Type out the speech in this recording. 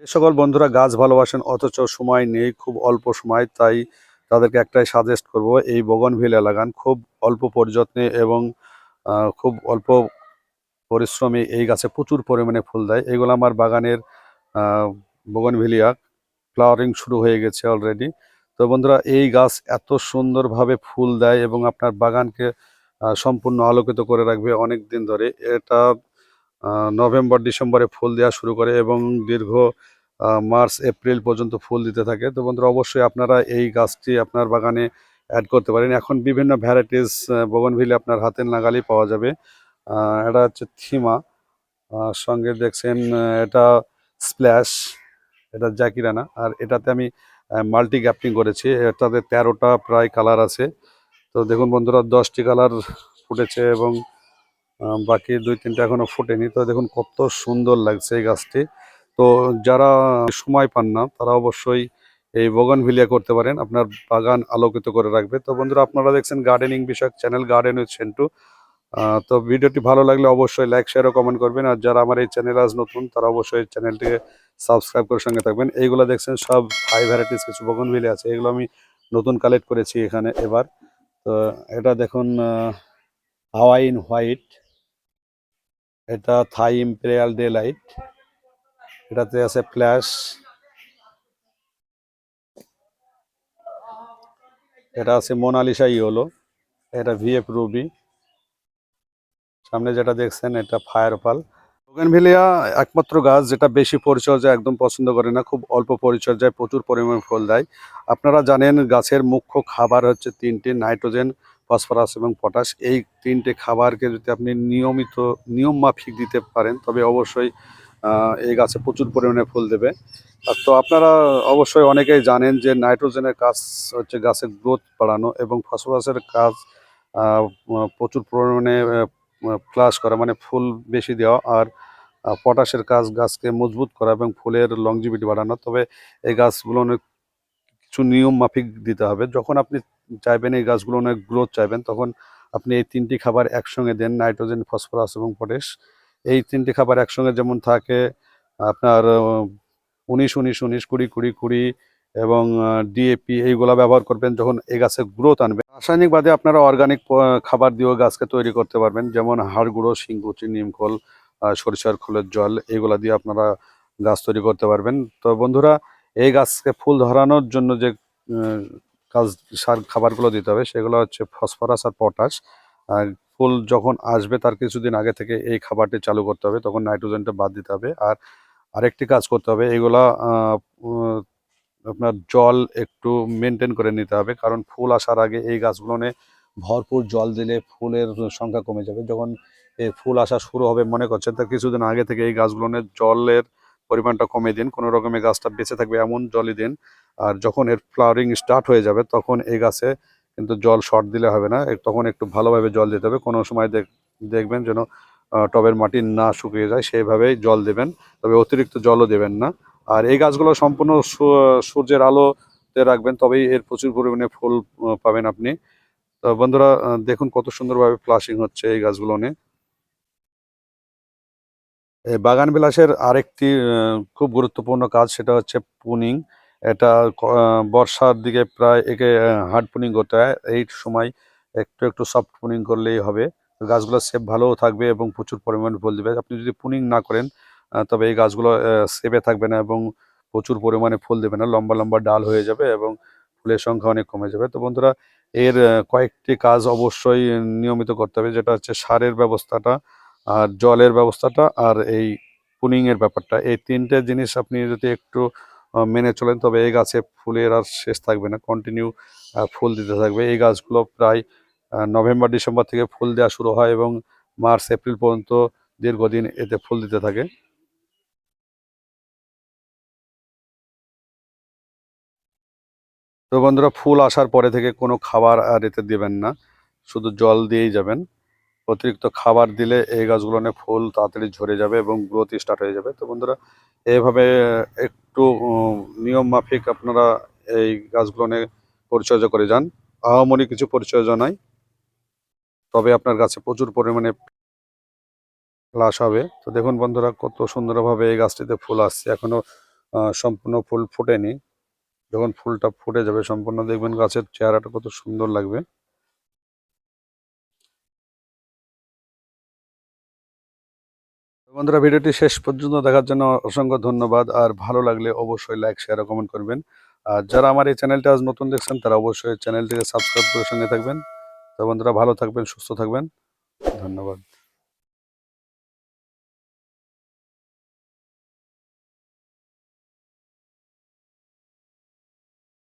যে সকল বন্ধুরা গাছ ভালোবাসেন, অথচ সময় নেই, খুব অল্প সময়, তাই তাদেরকে একটাই সাজেস্ট করব, এই বগনভিলিয়া লাগান খুব অল্প পরিযত্নে এবং খুব অল্প পরিশ্রমে এই গাছে প্রচুর পরিমাণে ফুল দেয়। এগুলো আমার বাগানের বগনভিলিয়া ফ্লাওয়ারিং শুরু হয়ে গেছে অলরেডি তো বন্ধুরা, এই গাছ এত সুন্দরভাবে ফুল দেয় এবং আপনার বাগানকে সম্পূর্ণ আলোকিত করে রাখবে অনেক দিন ধরে। এটা নভেম্বর, ডিসেম্বরে ফুল দেওয়া শুরু করে এবং দীর্ঘ মার্চ, এপ্রিল পর্যন্ত ফুল দিতে থাকে। তো বন্ধুরা, অবশ্যই আপনারা এই গাছটি আপনার বাগানে অ্যাড করতে পারেন। এখন বিভিন্ন ভ্যারাইটিস বগনভিলি আপনার হাতের নাগালেই পাওয়া যাবে। এটা হচ্ছে থিমা। সঙ্গে দেখছেন এটা স্প্ল্যাশ, এটা জাকিরানা। আর এটাতে আমি মাল্টি গ্যাপটিং করেছি। এটাতে তেরোটা প্রায় কালার আছে। তো দেখুন বন্ধুরা, দশটি কালার ফুটেছে এবং বাকি দুই তিনটা এখনও ফুটেনি। তো দেখুন কত সুন্দর লাগছে এই গাছটি। তো যারা সময় পান না, তারা অবশ্যই এই বগনভিলিয়া করতে পারেন। আপনার বাগান আলোকিত করে রাখবে। তো বন্ধুরা, আপনারা দেখছেন গার্ডেনিং বিষয়ক চ্যানেল গার্ডেন উইথ সেন্টু। তো ভিডিওটি ভালো লাগলে অবশ্যই লাইক শেয়ার ও কমেন্ট করবেন। আর যারা আমার এই চ্যানেল আজ নতুন, তারা অবশ্যই চ্যানেলটিকে সাবস্ক্রাইব করে সঙ্গে থাকবেন। এইগুলো দেখছেন সব হাই ভ্যারাইটিস কিছু বগনভিলি আছে। এগুলো আমি নতুন কালেক্ট করেছি এখানে এবার। তো এটা দেখুন হাওয়াইন হোয়াইট এটা থাই ইম্পেরিয়াল ডে লাইট এটাতে আছে ফ্ল্যাশ এটা আছে মোনালিসা ইয়োলো এটা ভিএফ রুবি সামনে যেটা দেখছেন, এটা ফায়ার পাল বোগেনভিলিয়া একমাত্র গাছ যেটা বেশি পরিচর্যা একদম পছন্দ করে না, খুব অল্প পরিচর্যায় প্রচুর পরিমাণে ফল দেয়। আপনারা জানেন গাছের মুখ্য খাবার হচ্ছে তিনটি, নাইট্রোজেন ফসফরাস এবং পটাশ, এই তিনটে খাবারকে যদি আপনি নিয়মিত নিয়ম মাফিক দিতে পারেন, তবে অবশ্যই এই গাছে প্রচুর পরিমাণে ফুল দেবে। তো আপনারা অবশ্যই অনেকেই জানেন যে নাইট্রোজেনের কাজ হচ্ছে গাছের গ্রোথ বাড়ানো এবং ফসফরাসের কাজ প্রচুর পরিমাণে ক্লাস করা মানে ফুল বেশি দেওয়া আর পটাশের কাজ গাছকে মজবুত করা এবং ফুলের লংজিভিটি বাড়ানো। তবে এই গাছগুলো অনেক কিছু নিয়ম মাফিক দিতে হবে। যখন আপনি চাইবেন এই গাছগুলো অনেক গ্রোথ চাইবেন তখন আপনি এই তিনটি খাবার একসঙ্গে দেন নাইট্রোজেন ফসফরাস এবং পটাশ। এই তিনটি খাবার একসঙ্গে যেমন থাকে আপনার উনিশ উনিশ উনিশ কুড়ি কুড়ি কুড়ি এবং ডিএপি এইগুলা ব্যবহার করবেন যখন এই গাছে গ্রোথ আনবেন রাসায়নিক বাদে আপনারা অর্গানিক খাবার দিয়েও গাছকে তৈরি করতে পারবেন যেমন হাড় গুঁড়ো শিংকুচি নিমখোল আহ, সরিষার খোলের জল এইগুলা দিয়ে আপনারা গাছ তৈরি করতে পারবেন। তো বন্ধুরা এই গাছকে ফুল ধরানোর জন্য যে কাজ সার খাবারগুলো দিতে হবে, সেগুলো হচ্ছে ফসফরাস আর পটাশ। ফুল যখন আসবে তার কিছুদিন আগে থেকে এই খাবারটি চালু করতে হবে, তখন নাইট্রোজেনটা বাদ দিতে হবে। আর আরেকটি কাজ করতে হবে, এগুলা আপনার জল একটু মেনটেন করে নিতে হবে, কারণ ফুল আসার আগে এই গাছগুলোনে ভরপুর জল দিলে ফুলের সংখ্যা কমে যাবে। যখন ফুল আসা শুরু হবে মনে করছেন তার কিছুদিন আগে থেকে এই গাছগুলোনে জলের পরিমাণটা কমে দিন। কোনো রকমে গাছটা বেঁচে থাকবে এমন জলই দিন আর যখন এর ফ্লাওয়ারিং স্টার্ট হয়ে যাবে, তখন এই গাছে কিন্তু জল শর্ট দিলে হবে না। তখন একটু ভালোভাবে জল দিতে হবে। কোনো সময় দেখ- দেখবেন যেন টবের মাটি না শুকিয়ে যায়, সেইভাবেই জল দেবেন। তবে অতিরিক্ত জলও দেবেন না। আর এই গাছগুলো সম্পূর্ণ সূর্যের আলোতে রাখবেন, তবেই এর প্রচুর পরিমাণে ফুল পাবেন আপনি। তো বন্ধুরা দেখুন কত সুন্দরভাবে ফ্লাশিং হচ্ছে এই গাছগুলো নিয়ে। বাগান বিলাসের আরেকটি খুব গুরুত্বপূর্ণ কাজ সেটা হচ্ছে পুনিং এটা বর্ষার দিকে প্রায় একে হার্ড পুনিং করতে হয়। এই সময় একটু একটু সফট পুনিং করলেই হবে। গাছগুলো সেপ ভালোও থাকবে এবং প্রচুর পরিমাণে ফুল দেবে। আপনি যদি পুনিং না করেন তবে এই গাছগুলো সেপে থাকবে না এবং প্রচুর পরিমাণে ফুল দেবে না। লম্বা লম্বা ডাল হয়ে যাবে এবং ফুলের সংখ্যা অনেক কমে যাবে। তো বন্ধুরা, এর কয়েকটি কাজ অবশ্যই নিয়মিত করতে হবে। যেটা হচ্ছে সারের ব্যবস্থাটা আর জলের ব্যবস্থাটা আর এই পুনিংয়ের ব্যাপারটা। এই তিনটে জিনিস আপনি যদি একটু মেনে চলেন। তবে এই গাছে ফুলের আর শেষ থাকবে না কন্টিনিউ ফুল দিতে থাকবে। এই গাছগুলো প্রায় নভেম্বর, ডিসেম্বর থেকে ফুল দেওয়া শুরু হয় এবং মার্চ, এপ্রিল পর্যন্ত দীর্ঘদিন এতে ফুল দিতে থাকে। তো বন্ধুরা, ফুল আসার পরে থেকে কোনো খাবার আর এতে দেবেন না, শুধু জল দিয়েই যাবেন। অতিরিক্ত খাবার দিলে এই গাছগুলোনে ফুল তাড়াতাড়ি ঝরে যাবে এবং গ্রোথ স্টার্ট হয়ে যাবে। তো বন্ধুরা এইভাবে একটু নিয়ম মাফিক আপনারা এই গাছগুলোনে পরিচর্যা করে যান। আহামরি কিছু পরিচর্যা নয় তবে আপনার গাছে প্রচুর পরিমাণে লাশ হবে। তো দেখুন বন্ধুরা, কত সুন্দরভাবে এই গাছটিতে ফুল আসছে। এখনও সম্পূর্ণ ফুল ফুটেনি। যখন ফুলটা ফুটে যাবে, সম্পূর্ণ দেখবেন গাছের চেহারাটা কত সুন্দর লাগবে। বন্ধুরা, ভিডিওটি শেষ পর্যন্ত দেখার জন্য অসংখ্য ধন্যবাদ। আর ভালো লাগলে অবশ্যই লাইক শেয়ার কমেন্ট করবেন। আর যারা আমার এই চ্যানেলটা আজ নতুন দেখছেন, তারা অবশ্যই চ্যানেলটিকে সাবস্ক্রাইব করে সঙ্গে থাকবেন। তো বন্ধুরা, ভালো থাকবেন, সুস্থ থাকবেন। ধন্যবাদ।